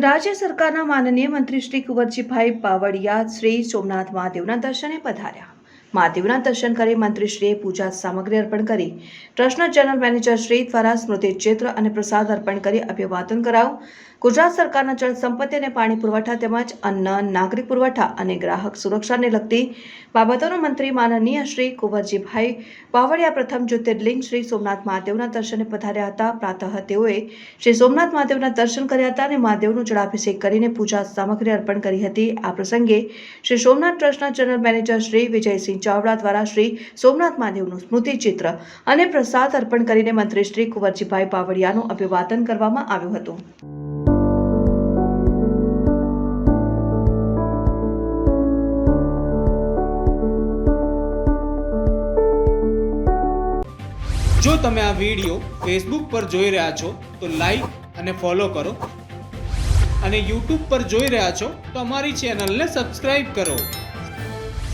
રાજ્ય સરકારના માનનીય મંત્રી શ્રી કુંવરજીભાઈ બાવળિયા શ્રી સોમનાથ મહાદેવના દર્શને પધાર્યા. મહાદેવના દર્શન કરી મંત્રીશ્રીએ પૂજા સામગ્રી અર્પણ કરી. ટ્રસ્ટના જનરલ મેનેજરશ્રી દ્વારા સ્મૃતિ ચિત્ર અને પ્રસાદ અર્પણ કરી અભિવાદન કરાવું. ગુજરાત સરકારના જળ સંપત્તિ અને પાણી પુરવઠા તેમજ અન્ન, નાગરિક પુરવઠા અને ગ્રાહક સુરક્ષાને લગતી બાબતોનો મંત્રી માનનીય શ્રી કુંવરજીભાઈ બાવળિયા પ્રથમ જ્યોતિર્લિંગ શ્રી સોમનાથ મહાદેવના દર્શને પધાર્યા હતા. પ્રાતઃ તેઓએ શ્રી સોમનાથ મહાદેવના દર્શન કર્યા હતા અને મહાદેવનો જળાભિષેક કરીને પૂજા સામગ્રી અર્પણ કરી હતી. આ પ્રસંગે શ્રી સોમનાથ ટ્રસ્ટના જનરલ મેનેજર શ્રી વિજયસિંહ ચાવડા દ્વારા શ્રી સોમનાથ મહાદેવનું સ્મૃતિચિત્ર અને પ્રસાદ અર્પણ કરીને મંત્રી શ્રી કુંવરજીભાઈ બાવળિયાનું અભિવાદન કરવામાં આવ્યું હતું. જો તમે આ વીડિયો ફેસબુક પર જોઈ રહ્યા છો, તો લાઈક અને ફોલો કરો. અને યુટ્યુબ પર જોઈ રહ્યા છો, તો અમારી ચેનલને સબસ્ક્રાઈબ કરો.